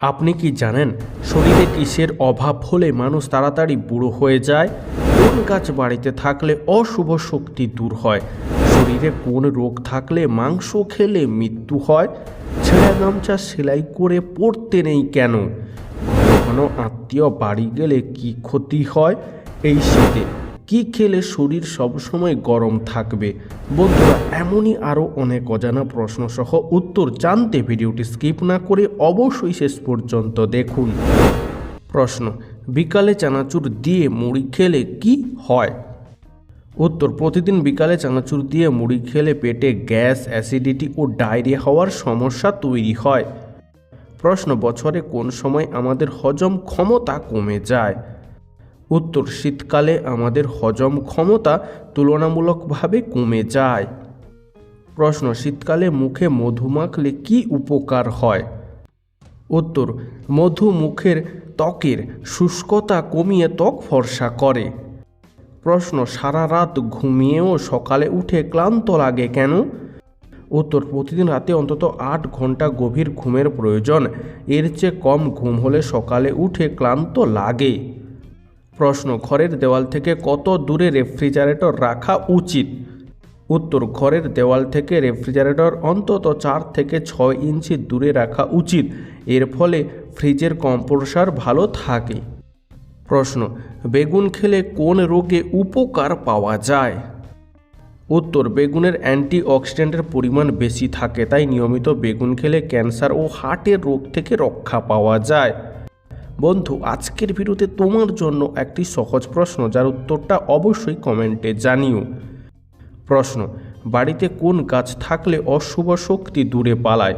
আপনি কি জানেন শরীরে কিসের অভাব হলে মানুষ তাড়াতাড়ি বুড়ো হয়ে যায়? কোন গাছ বাড়িতে থাকলে অশুভ শক্তি দূর হয়? শরীরে কোন রোগ থাকলে মাংস খেলে মৃত্যু হয়? ছেঁড়া গামছা সেলাই করে পড়তে নেই কেন? ঘন আত্মীয় বাড়ি গেলে কি ক্ষতি হয়? এই শীতে কি খেলে শরীর সবসময় গরম থাকবে? বন্ধুরা, এমনই আরও অনেক অজানা প্রশ্ন সহ উত্তর জানতে ভিডিওটি স্কিপ না করে অবশ্যই শেষ পর্যন্ত দেখুন। প্রশ্ন, বিকালে চানাচুর দিয়ে মুড়ি খেলে কি হয়? উত্তর, প্রতিদিন বিকালে চানাচুর দিয়ে মুড়ি খেলে পেটে গ্যাস, অ্যাসিডিটি ও ডায়রিয়া হওয়ার সমস্যা তৈরি হয়। প্রশ্ন, বছরে কোন সময় আমাদের হজম ক্ষমতা কমে যায়? উত্তর, শীতকালে আমাদের হজম ক্ষমতা তুলনামূলকভাবে কমে যায়। প্রশ্ন, শীতকালে মুখে মধু মাখলে কি উপকার হয়? উত্তর, মধু মুখের ত্বকের শুষ্কতা কমিয়ে ত্বক ফর্সা করে। প্রশ্ন, সারা রাত ঘুমিয়েও সকালে উঠে ক্লান্ত লাগে কেন? উত্তর, প্রতিদিন রাতে অন্তত আট ঘণ্টা গভীর ঘুমের প্রয়োজন। এর চেয়ে কম ঘুম হলে সকালে উঠে ক্লান্ত লাগে। প্রশ্ন, ঘরের দেওয়াল থেকে কত দূরে রেফ্রিজারেটর রাখা উচিত? উত্তর, ঘরের দেওয়াল থেকে রেফ্রিজারেটর অন্তত চার থেকে ছয় ইঞ্চি দূরে রাখা উচিত। এর ফলে ফ্রিজের কম্প্রেসার ভালো থাকে। প্রশ্ন, বেগুন খেলে কোন রোগে উপকার পাওয়া যায়? উত্তর, বেগুনের অ্যান্টিঅক্সিডেন্টের পরিমাণ বেশি থাকে, তাই নিয়মিত বেগুন খেলে ক্যান্সার ও হার্টের রোগ থেকে রক্ষা পাওয়া যায়। বন্ধু, আজকের ভিডিওতে তোমার জন্য একটি সহজ প্রশ্ন, যার উত্তরটা অবশ্যই কমেন্টে জানিও। প্রশ্ন, বাড়িতে কোন গাছ থাকলে অশুভ শক্তি দূরে পালায়?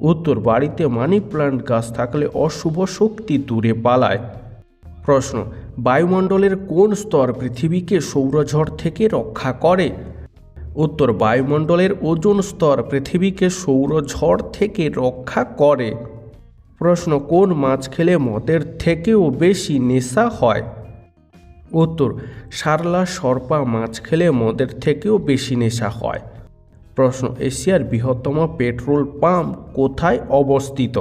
উত্তর, বাড়িতে মানি প্লান্ট গাছ থাকলে অশুভ শক্তি দূরে পালায়। প্রশ্ন, বায়ুমণ্ডলের কোন স্তর পৃথিবীকে সৌরঝড় থেকে রক্ষা করে? উত্তর, বায়ুমণ্ডলের ওজন স্তর পৃথিবীকে সৌরঝড় থেকে রক্ষা করে। প্রশ্ন, কোন মাছ খেলে মদের থেকেও বেশি নেশা হয়? উত্তর, সারলা সর্পা মাছ খেলে মদের থেকেও বেশি নেশা হয়। প্রশ্ন, এশিয়ার বৃহত্তম পেট্রোল পাম্প কোথায় অবস্থিত?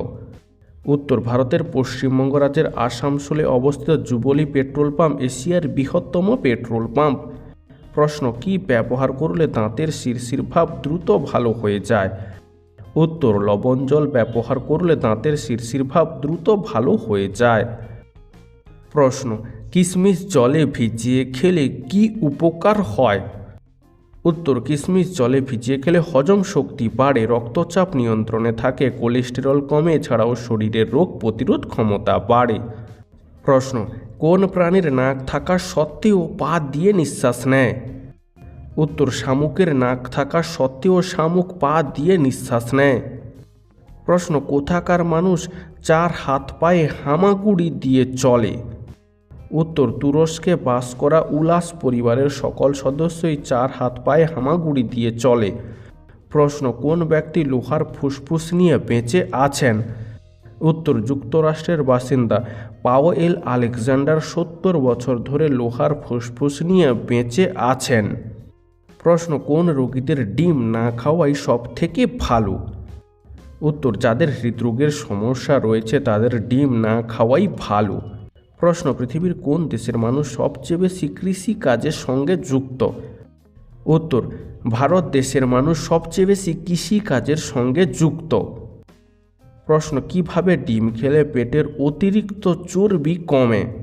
উত্তর, ভারতের পশ্চিমবঙ্গ রাজ্যের আসানসোলে অবস্থিত যুবলী পেট্রোল পাম্প এশিয়ার বৃহত্তম পেট্রোল পাম্প। প্রশ্ন, কি ব্যবহার করলে দাঁতের শিরশির ভাব দ্রুত ভালো হয়ে যায়? উত্তর লবণ জল ব্যবহার করলে দাঁতের শিরশির ভাব দ্রুত ভালো হয়ে যায়। প্রশ্ন কিশমিশ জলে ভিজিয়ে খেলে কি উপকার হয়? উত্তর কিশমিশ জলে ভিজিয়ে খেলে হজম শক্তি বাড়ে, রক্তচাপ নিয়ন্ত্রণে থাকে, কোলেস্টেরল কমে, এছাড়াও শরীরের রোগ প্রতিরোধ ক্ষমতা বাড়ে। প্রশ্ন, কোন প্রাণীর নাক থাকা সত্ত্বেও পা দিয়ে নিঃশ্বাস নেয়? উত্তর শামুকের নাক থাকা সত্ত্বেও শামুক পা দিয়ে নিঃশ্বাস নেয়। প্রশ্ন, কোথাকার মানুষ চার হাত পায়ে হামাগুড়ি দিয়ে চলে? উত্তর, তুরস্কে বাস করা উলাস পরিবারের সকল সদস্যই চার হাত পায়ে হামাগুড়ি দিয়ে চলে। প্রশ্ন, কোন ব্যক্তি লোহার ফুসফুস নিয়ে বেঁচে আছেন? উত্তর, যুক্তরাষ্ট্রের বাসিন্দা পাওয়েল আলেকজান্ডার সত্তর বছর ধরে লোহার ফুসফুস নিয়ে বেঁচে আছেন। প্রশ্ন, কোন রোগীদের ডিম না খাওয়াই সব থেকে ভালো? উত্তর, যাদের হৃদরোগের সমস্যা রয়েছে, তাদের ডিম না খাওয়াই ভালো। প্রশ্ন, পৃথিবীর কোন দেশের মানুষ সবচেয়ে বেশি কৃষি কাজের সঙ্গে যুক্ত? উত্তর, ভারত দেশের মানুষ সবচেয়ে বেশি কৃষি কাজের সঙ্গে যুক্ত। প্রশ্ন, কীভাবে ডিম খেলে পেটের অতিরিক্ত চর্বি কমে?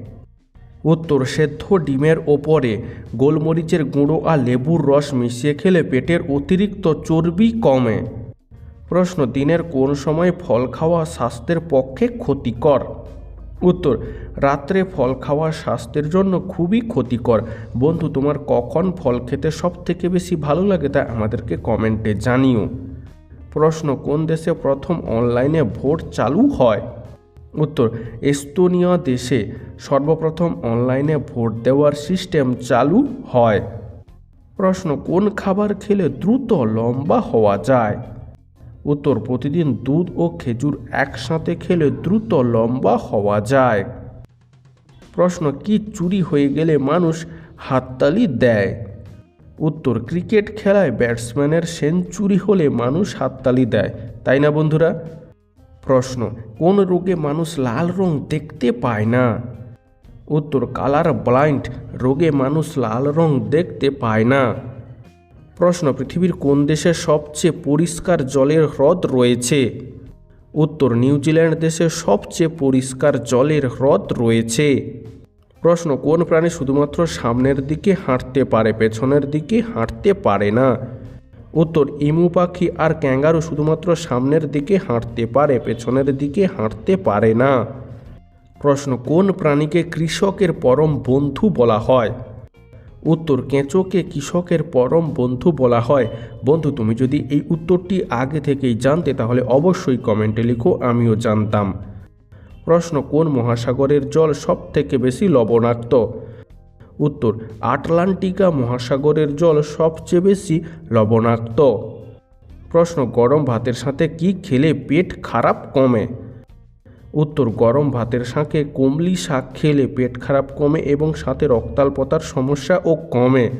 উত্তর, সেদ্ধ ডিমের ওপরে গোলমরিচের গুঁড়ো আর লেবুর রস মিশিয়ে খেলে পেটের অতিরিক্ত চর্বি কমে। প্রশ্ন, দিনের কোন সময় ফল খাওয়া স্বাস্থ্যের পক্ষে ক্ষতিকর? উত্তর, রাত্রে ফল খাওয়া স্বাস্থ্যের জন্য খুবই ক্ষতিকর। বন্ধু, তোমার কখন ফল খেতে সব থেকে বেশি ভালো লাগে তা আমাদেরকে কমেন্টে জানিও। প্রশ্ন, কোন দেশে প্রথম অনলাইনে ভোট চালু হয়? উত্তর, এস্তোনিয়া দেশে সর্বপ্রথম অনলাইনে ভোট দেওয়ার সিস্টেম চালু হয়। প্রশ্ন, কোন খাবার খেলে দ্রুত লম্বা হওয়া যায়? উত্তর, প্রতিদিন দুধ ও খেজুর একসাথে খেলে দ্রুত লম্বা হওয়া যায়। প্রশ্ন, কি চুরি হয়ে গেলে মানুষ হাততালি দেয়? উত্তর, ক্রিকেট খেলায় ব্যাটসম্যানের সেঞ্চুরি হলে মানুষ হাততালি দেয়। তাই না বন্ধুরা? প্রশ্ন, কোন রোগে মানুষ লাল রং দেখতে পায় না? উত্তর, কালার ব্লাইন্ড, রোগে মানুষ লাল রং দেখতে পায় না। প্রশ্ন, পৃথিবীর কোন দেশে সবচেয়ে পরিষ্কার জলের হ্রদ রয়েছে? উত্তর নিউজিল্যান্ড দেশে সবচেয়ে পরিষ্কার জলের হ্রদ রয়েছে। প্রশ্ন, কোন প্রাণী শুধুমাত্র সামনের দিকে হাঁটতে পারে, পেছনের দিকে হাঁটতে পারে না? উত্তর, ইমু পাখি আর ক্যাঙ্গারু শুধুমাত্র সামনের দিকে হাঁটতে পারে, পেছনের দিকে হাঁটতে পারে না। প্রশ্ন, কোন প্রাণীকে কৃষকের পরম বন্ধু বলা হয়? উত্তর, কেঁচোকে কৃষকের পরম বন্ধু বলা হয়। বন্ধু, তুমি যদি এই উত্তরটি আগে থেকেই জানতে, তাহলে অবশ্যই কমেন্টে লিখো, আমিও জানতাম। প্রশ্ন, কোন মহাসাগরের জল সব থেকে বেশি লবণাক্ত? উত্তর, আটলান্টিকা মহাসাগরের জল সবচেয়ে বেশি লবণাক্ত। প্রশ্ন, গরম ভাতের সাথে কি খেলে পেট খারাপ কমে? উত্তর, গরম ভাতের সাথে কমলি শাক খেলে পেট খারাপ কমে এবং সাথে রক্তাল্পতার সমস্যাও কমে।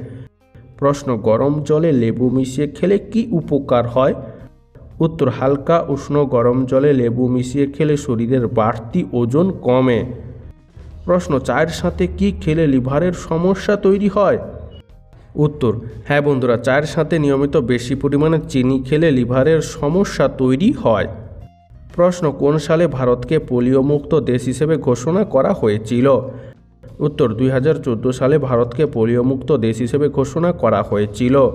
প্রশ্ন, গরম জলে লেবু মিশিয়ে খেলে কি উপকার হয়? উত্তর, হালকা উষ্ণ গরম জলে লেবু মিশিয়ে খেলে শরীরের বাড়তি ওজন কমে। প্রশ্ন, চায়ের সাথে কি খেলে লিভারের সমস্যা তৈরি হয়? উত্তর হ্যাঁ বন্ধুরা, চায়ের সাথে নিয়মিত বেশি পরিমাণে চিনি খেলে লিভারের সমস্যা তৈরি হয়। প্রশ্ন, কোন সালে ভারতকে পোলিওমুক্ত দেশ হিসেবে ঘোষণা করা হয়েছিল? উত্তর, দুই হাজার চোদ্দ সালে ভারতকে পোলিওমুক্ত দেশ হিসেবে ঘোষণা করা হয়েছিল।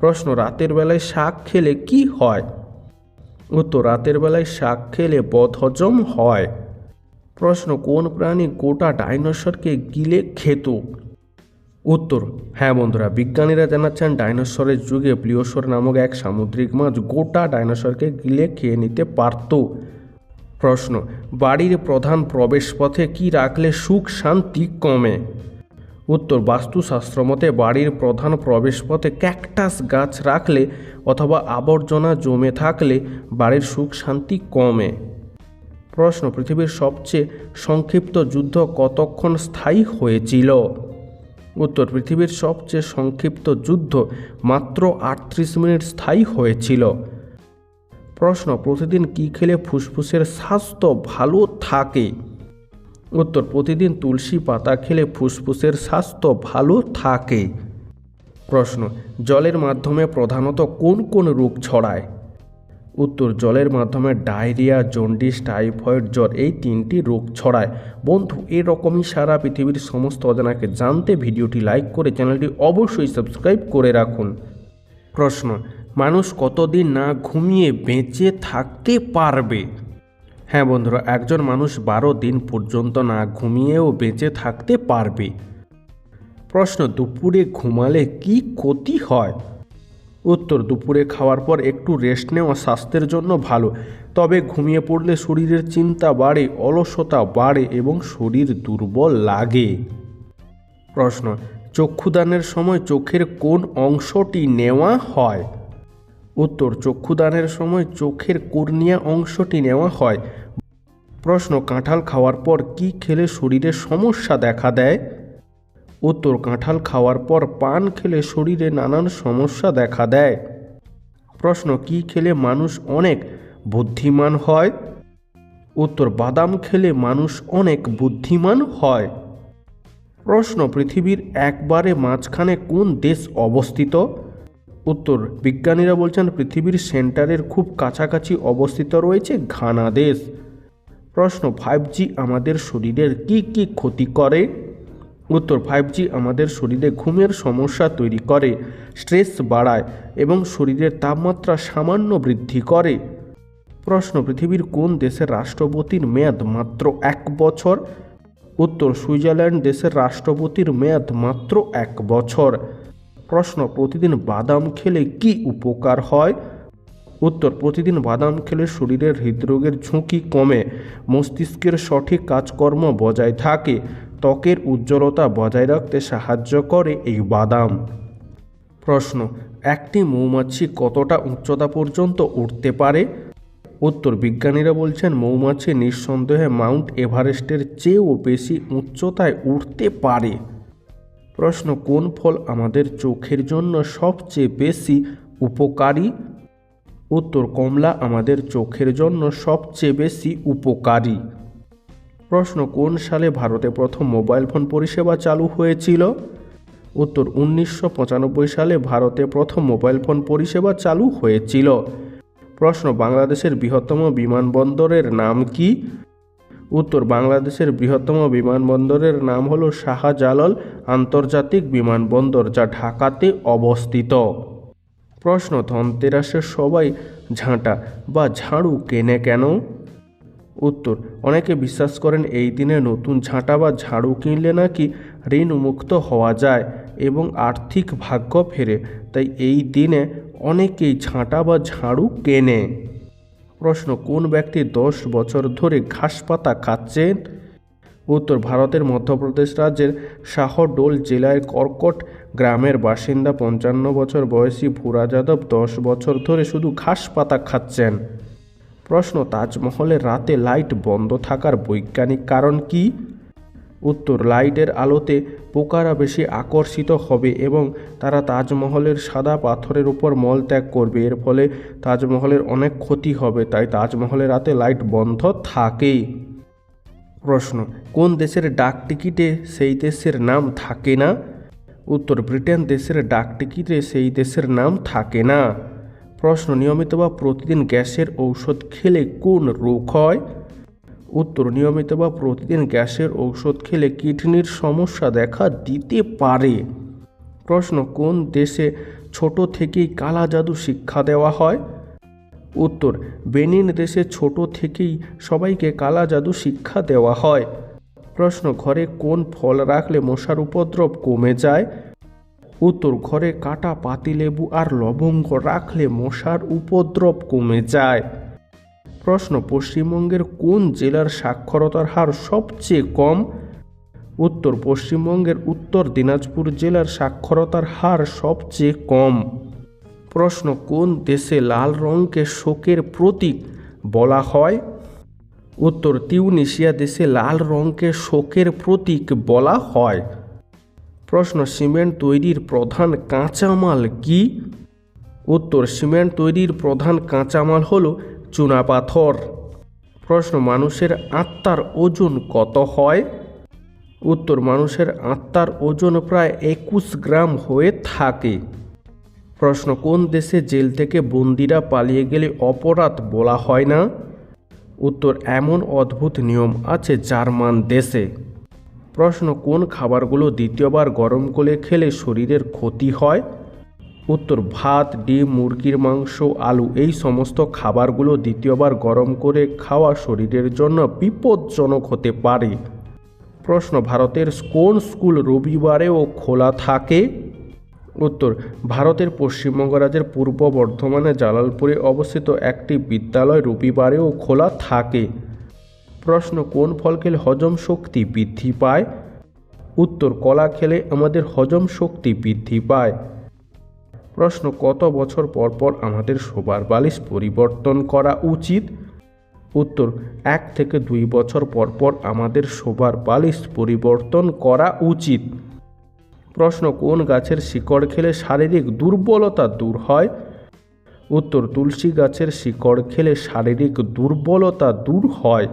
প্রশ্ন, রাতের বেলায় শাক খেলে কি হয়? উত্তর, রাতের বেলায় শাক খেলে বদহজম হয়। প্রশ্ন, কোন প্রাণী গোটা ডাইনোসরকে গিলে খেত? উত্তর হ্যাঁ বন্ধুরা, বিজ্ঞানীরা জানাচ্ছেন ডাইনোসরের যুগে প্লিওসর নামক এক সামুদ্রিক মাছ গোটা ডাইনোসরকে গিলে খেয়ে নিতে পারত। প্রশ্ন, বাড়ির প্রধান প্রবেশপথে কি রাখলে সুখ শান্তি কমে? উত্তর, বাস্তুশাস্ত্র মতে বাড়ির প্রধান প্রবেশপথে ক্যাকটাস গাছ রাখলে অথবা আবর্জনা জমে থাকলে বাড়ির সুখ শান্তি কমে। প্রশ্ন, পৃথিবীর সবচেয়ে সংক্ষিপ্ত যুদ্ধ কতক্ষণ স্থায়ী হয়েছিল? উত্তর, পৃথিবীর সবচেয়ে সংক্ষিপ্ত যুদ্ধ মাত্র আটত্রিশ মিনিট স্থায়ী হয়েছিল। প্রশ্ন, প্রতিদিন কী খেলে ফুসফুসের স্বাস্থ্য ভালো থাকে? উত্তর, প্রতিদিন তুলসী পাতা খেলে ফুসফুসের স্বাস্থ্য ভালো থাকে। প্রশ্ন, জলের মাধ্যমে প্রধানত কোন কোন রোগ ছড়ায়? উত্তর জলের মাধ্যমে ডায়রিয়া, জন্ডিস, টাইফয়েড জ্বর এই তিনটি রোগ ছড়ায়। বন্ধু, এরকমই সারা পৃথিবীর সমস্ত অজানাকে জানতে ভিডিওটি লাইক করে চ্যানেলটি অবশ্যই সাবস্ক্রাইব করে রাখুন। প্রশ্ন, মানুষ কতদিন না ঘুমিয়ে বেঁচে থাকতে পারবে? হ্যাঁ বন্ধুরা, একজন মানুষ বারো দিন পর্যন্ত না ঘুমিয়েও বেঁচে থাকতে পারবে। প্রশ্ন, দুপুরে ঘুমালে কি ক্ষতি হয়? উত্তর, দুপুরে খাওয়ার পর একটু রেস্ট নেওয়া স্বাস্থ্যের জন্য ভালো। তবে ঘুমিয়ে পড়লে শরীরের চিন্তা বাড়ে, অলসতা বাড়ে এবং শরীর দুর্বল লাগে। প্রশ্ন, চক্ষুদানের সময় চোখের কোন অংশটি নেওয়া হয়? উত্তর, চক্ষুদানের সময় চোখের কর্নিয়া অংশটি নেওয়া হয়। প্রশ্ন, কাঁঠাল খাওয়ার পর কি খেলে শরীরে সমস্যা দেখা দেয়? উত্তর কাঁঠাল খাওয়ার পর পান খেলে শরীরে নানান সমস্যা দেখা দেয়। প্রশ্ন, কি খেলে মানুষ অনেক বুদ্ধিমান হয়? উত্তর, বাদাম খেলে মানুষ অনেক বুদ্ধিমান হয়। প্রশ্ন, পৃথিবীর একবারে মাঝখানে কোন দেশ অবস্থিত? উত্তর, বিজ্ঞানীরা বলছেন পৃথিবীর সেন্টারের খুব কাছাকাছি অবস্থিত রয়েছে ঘানা দেশ। প্রশ্ন ফাইভ জি আমাদের শরীরের কি কি ক্ষতি করে? উত্তর ফাইভ জি আমাদের শরীরে ঘুমের সমস্যা তৈরি করে স্ট্রেস বাড়ায় এবং শরীরের তাপমাত্রা সামান্য বৃদ্ধি করে। প্রশ্ন, পৃথিবীর কোন দেশের রাষ্ট্রপতির মেয়াদ মাত্র এক বছর? উত্তর, সুইজারল্যান্ড দেশের রাষ্ট্রপতির মেয়াদ মাত্র এক বছর। প্রশ্ন, প্রতিদিন বাদাম খেলে কি উপকার হয়? উত্তর, প্রতিদিন বাদাম খেলে শরীরের হৃদরোগের ঝুঁকি কমে, মস্তিষ্কের সঠিক কাজকর্ম বজায় থাকে। ত্বকের উজ্জ্বলতা বজায় রাখতে সাহায্য করে এই বাদাম। প্রশ্ন, একটি মৌমাছি কতটা উচ্চতা পর্যন্ত উঠতে পারে? উত্তর, বিজ্ঞানীরা বলছেন মৌমাছি নিঃসন্দেহে মাউন্ট এভারেস্টের চেয়েও বেশি উচ্চতায় উঠতে পারে। প্রশ্ন, কোন ফল আমাদের চোখের জন্য সবচেয়ে বেশি উপকারী? উত্তর, কমলা আমাদের চোখের জন্য সবচেয়ে বেশি উপকারী। প্রশ্ন, কোন সালে ভারতে প্রথম মোবাইল ফোন পরিষেবা চালু হয়েছিল? উত্তর, উনিশশো পঁচানব্বই সালে ভারতে প্রথম মোবাইল ফোন পরিষেবা চালু হয়েছিল। প্রশ্ন, বাংলাদেশের বৃহত্তম বিমানবন্দরের নাম কি? উত্তর, বাংলাদেশের বৃহত্তম বিমানবন্দরের নাম হল শাহজালাল আন্তর্জাতিক বিমানবন্দর, যা ঢাকাতে অবস্থিত। প্রশ্ন, ধনতেরাসের সবাই ঝাঁটা বা ঝাড়ু কেনে কেন? উত্তর, অনেকে বিশ্বাস করেন এই দিনে নতুন ঝাঁটা বা ঝাড়ু কিনলে নাকি ঋণ মুক্ত হওয়া যায় এবং আর্থিক ভাগ্য ফেরে, তাই এই দিনে অনেকেই ঝাঁটা বা ঝাড়ু কেনে। প্রশ্ন, কোন ব্যক্তি দশ বছর ধরে ঘাস পাতা খাচ্ছেন? উত্তর, ভারতের মধ্যপ্রদেশ রাজ্যের শাহডোল জেলায় কর্কট গ্রামের বাসিন্দা পঞ্চান্ন বছর বয়সী ভুরা যাদব দশ বছর ধরে শুধু ঘাস পাতা খাচ্ছেন। প্রশ্ন, তাজমহলের রাতে লাইট বন্ধ থাকার বৈজ্ঞানিক কারণ কি? উত্তর, লাইটের আলোতে পোকারা বেশি আকর্ষিত হবে এবং তারা তাজমহলের সাদা পাথরের উপর মল ত্যাগ করবে। এর ফলে তাজমহলের অনেক ক্ষতি হবে, তাই তাজমহলের রাতে লাইট বন্ধ থাকেই। প্রশ্ন, কোন দেশের ডাক টিকিটে সেই দেশের নাম থাকে না? উত্তর, ব্রিটেন দেশের ডাক টিকিটে সেই দেশের নাম থাকে না। প্রশ্ন, নিয়মিত বা প্রতিদিন গ্যাসের ঔষধ খেলে কোন রোগ হয়? উত্তর, নিয়মিত বা প্রতিদিন গ্যাসের ঔষধ খেলে কিডনির সমস্যা দেখা দিতে পারে। প্রশ্ন, কোন দেশে ছোট থেকেই কালা জাদু শিক্ষা দেওয়া হয়? উত্তর, বেনিন দেশে ছোট থেকেই সবাইকে কালা জাদু শিক্ষা দেওয়া হয়। প্রশ্ন, ঘরে কোন ফল রাখলে মশার উপদ্রব কমে যায়? উত্তর ঘরে কাটা পাতিলেবু আর লবঙ্গ রাখলে মশার উপদ্রব কমে যায়। প্রশ্ন, পশ্চিমবঙ্গের কোন জেলার সাক্ষরতার হার সবচেয়ে কম? উত্তর, পশ্চিমবঙ্গের উত্তর দিনাজপুর জেলার সাক্ষরতার হার সবচেয়ে কম। প্রশ্ন, কোন দেশে লাল রঙকে শোকের প্রতীক বলা হয়? উত্তর তিউনিশিয়া দেশে লাল রঙকে শোকের প্রতীক বলা হয়। প্রশ্ন, সিমেন্ট তৈরির প্রধান কাঁচামাল কি? উত্তর, সিমেন্ট তৈরির প্রধান কাঁচামাল হল চুনাপাথর প্রশ্ন, মানুষের আত্মার ওজন কত হয়? উত্তর, মানুষের আত্মার ওজন প্রায় একুশ গ্রাম হয়ে থাকে। প্রশ্ন, কোন দেশে জেল থেকে বন্দিরা পালিয়ে গেলে অপরাধ বলা হয় না? উত্তর, এমন অদ্ভুত নিয়ম আছে জার্মান দেশে। প্রশ্ন, কোন খাবারগুলো দ্বিতীয়বার গরম করে খেলে শরীরের ক্ষতি হয়? উত্তর, ভাত, ডিম, মুরগির মাংস, আলু, এই সমস্ত খাবারগুলো দ্বিতীয়বার গরম করে খাওয়া শরীরের জন্য বিপজ্জনক হতে পারে। প্রশ্ন, ভারতের কোন স্কুল রবিবারেও খোলা থাকে? উত্তর, ভারতের পশ্চিমবঙ্গ রাজ্যের পূর্ব বর্ধমানে জালালপুরে অবস্থিত একটি বিদ্যালয় রবিবারেও খোলা থাকে। প্রশ্ন, কোন ফল খেলে হজম শক্তি বৃদ্ধি পায়? উত্তর, কলা খেলে আমাদের হজম শক্তি বৃদ্ধি পায়। প্রশ্ন, কত বছর পর পর আমাদের শোবার বালিশ পরিবর্তন করা উচিত? উত্তর, এক থেকে দুই বছর পর পর আমাদের শোবার বালিশ পরিবর্তন করা উচিত। প্রশ্ন, কোন গাছের শিকড় খেলে শারীরিক দুর্বলতা দূর হয়? উত্তর, তুলসী গাছের শিকড় খেলে শারীরিক দুর্বলতা দূর হয়।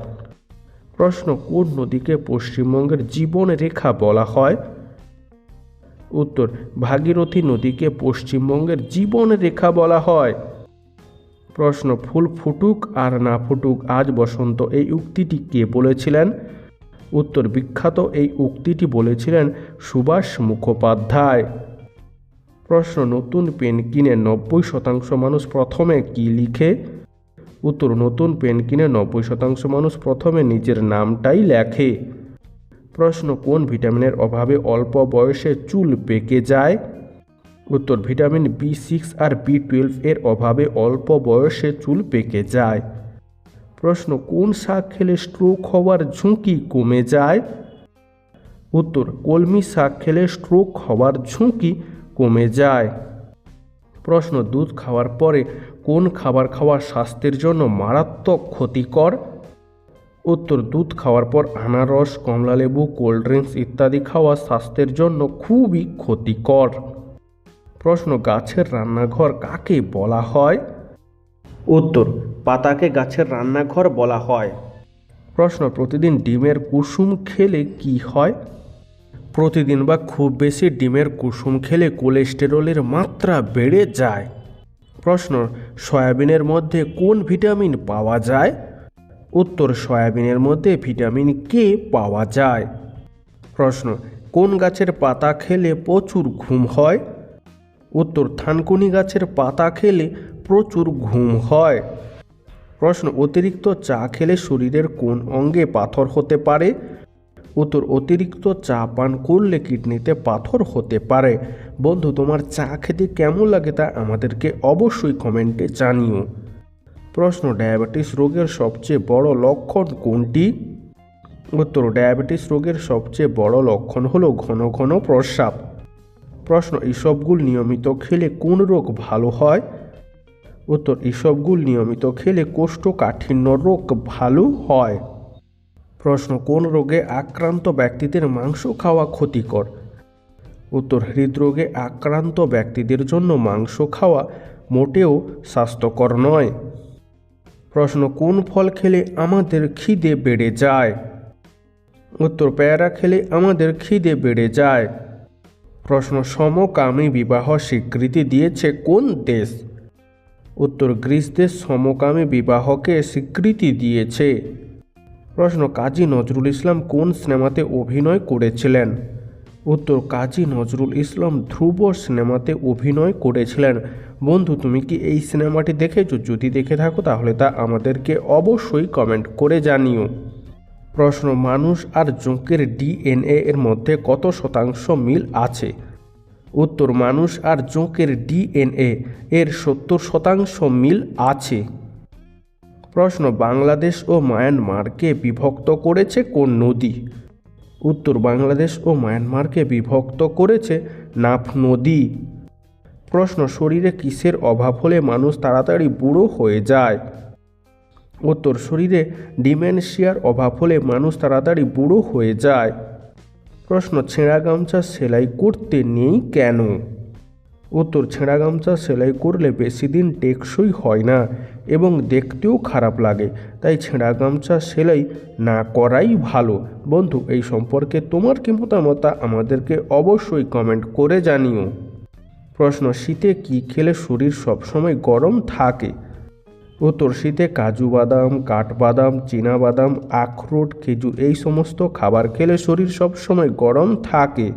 প্রশ্ন কোন নদীকে পশ্চিমবঙ্গের জীবন রেখা বলা হয়। উত্তর, ভাগীরথী নদীকে পশ্চিমবঙ্গের জীবন রেখা বলা হয়। প্রশ্ন, ফুল ফুটুক আর না ফুটুক, আজ বসন্ত এই উক্তিটি কে বলেছিলেন? উত্তর, বিখ্যাত এই উক্তিটি বলেছিলেন সুভাষ মুখোপাধ্যায়। প্রশ্ন, নতুন পেন কিনে নব্বই শতাংশ মানুষ প্রথমে কি লিখে? উত্তর, নতুন পেন কিনে নব্বই শতাংশ মানুষ প্রথমে নিজের নামটাই লেখে। প্রশ্ন, কোন ভিটামিনের অভাবে অল্প বয়সে চুল পেকে যায়? উত্তর, ভিটামিন বি সিক্স আর বি টুয়েলভ এর অভাবে অল্প বয়সে চুল পেকে যায়। প্রশ্ন, কোন শাক খেলে স্ট্রোক হওয়ার ঝুঁকি কমে যায়? উত্তর, কলমি শাক খেলে স্ট্রোক হওয়ার ঝুঁকি কমে যায়। প্রশ্ন, দুধ খাওয়ার পরে কোন খাবার খাওয়া স্বাস্থ্যের জন্য মারাত্মক ক্ষতিকর? উত্তর, দুধ খাওয়ার পর আনারস কমলালেবু কোল্ড ড্রিঙ্কস ইত্যাদি খাওয়া স্বাস্থ্যের জন্য খুবই ক্ষতিকর। প্রশ্ন, গাছের রান্নাঘর কাকে বলা হয়? উত্তর, পাতাকে গাছের রান্নাঘর বলা হয়। প্রশ্ন, প্রতিদিন ডিমের কুসুম খেলে কি হয়? প্রতিদিন বা খুব বেশি ডিমের কুসুম খেলে কোলেস্টেরলের মাত্রা বেড়ে যায়। প্রশ্ন, সয়াবিনের মধ্যে কোন ভিটামিন পাওয়া যায়? উত্তর, সয়াবিনের মধ্যে ভিটামিন কে পাওয়া যায়। প্রশ্ন, কোন গাছের পাতা খেলে প্রচুর ঘুম হয়? উত্তর, থানকুনি গাছের পাতা খেলে প্রচুর ঘুম হয়। প্রশ্ন, অতিরিক্ত চা খেলে শরীরের কোন অঙ্গে পাথর হতে পারে? উত্তর অতিরিক্ত চা পান করলে কিডনিতে পাথর হতে পারে। বন্ধু, তোমার চা খেতে কেমন লাগে তা আমাদেরকে অবশ্যই কমেন্টে জানিও। প্রশ্ন, ডায়াবেটিস রোগের সবচেয়ে বড় লক্ষণ কোনটি? উত্তর, ডায়াবেটিস রোগের সবচেয়ে বড় লক্ষণ হলো ঘন ঘন প্রস্রাব। প্রশ্ন ইসবগুল নিয়মিত খেলে কোন রোগ ভালো হয়? উত্তর ইসবগুল নিয়মিত খেলে কোষ্ঠকাঠিন্য রোগ ভালো হয়। প্রশ্ন, কোন রোগে আক্রান্ত ব্যক্তিদের মাংস খাওয়া ক্ষতিকর? উত্তর, হৃদরোগে আক্রান্ত ব্যক্তিদের জন্য মাংস খাওয়া মোটেও স্বাস্থ্যকর নয়। প্রশ্ন, কোন ফল খেলে আমাদের খিদে বেড়ে যায়? উত্তর, পেয়ারা খেলে আমাদের খিদে বেড়ে যায়। প্রশ্ন, সমকামী বিবাহ স্বীকৃতি দিয়েছে কোন দেশ? উত্তর গ্রিস দেশ সমকামী বিবাহকে স্বীকৃতি দিয়েছে। প্রশ্ন, কাজী নজরুল ইসলাম কোন সিনেমাতে অভিনয় করেছিলেন? উত্তর, কাজী নজরুল ইসলাম ধ্রুব সিনেমাতে অভিনয় করেছিলেন। বন্ধু, তুমি কি এই সিনেমাটি দেখেছ? যদি দেখে থাকো, তাহলে তা আমাদেরকে অবশ্যই কমেন্ট করে জানিও। প্রশ্ন, মানুষ আর জোঁকের ডিএনএ এর মধ্যে কত শতাংশ মিল আছে? উত্তর, মানুষ আর জোঁকের ডিএনএ এর সত্তর শতাংশ মিল আছে। প্রশ্ন, বাংলাদেশ ও মায়ানমারকে বিভক্ত করেছে কোন নদী? উত্তর, বাংলাদেশ ও মায়ানমারকে বিভক্ত করেছে নাফ নদী। প্রশ্ন, শরীরে কিসের অভাব হলে মানুষ তাড়াতাড়ি বুড়ো হয়ে যায়? উত্তর, শরীরে ডিমেনশিয়ার অভাব হলে মানুষ তাড়াতাড়ি বুড়ো হয়ে যায়। প্রশ্ন, ছেঁড়া গামছা সেলাই করতে নেই কেন? উত্তর ছেঁড়া গামছা সেলাই করলে বেশি দিন টেকসই হয় না এবং দেখতেও খারাপ লাগে। তাই ছেঁড়া গামছা সেলাই না করাই ভালো। বন্ধু, এই সম্পর্কে তোমার কি মতামত আমাদেরকে অবশ্যই কমেন্ট করে জানিও। প্রশ্ন, শীতে কি খেলে শরীর সবসময় গরম থাকে? উত্তর, শীতে কাজু বাদাম, কাঠবাদাম বাদাম আখরোট, খেজুর এই সমস্ত খাবার খেলে শরীর সবসময় গরম থাকে।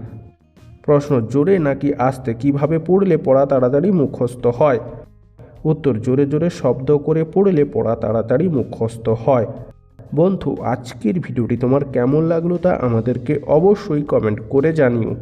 প্রশ্ন, জোরে নাকি আস্তে? কীভাবে পড়লে পড়া তাড়াতাড়ি মুখস্থ হয়? উত্তর, জোরে জোরে শব্দ করে পড়লে পড়া তাড়াতাড়ি মুখস্থ হয়। বন্ধু, আজকের ভিডিওটি তোমার কেমন লাগল তা আমাদেরকে অবশ্যই কমেন্ট করে জানিও।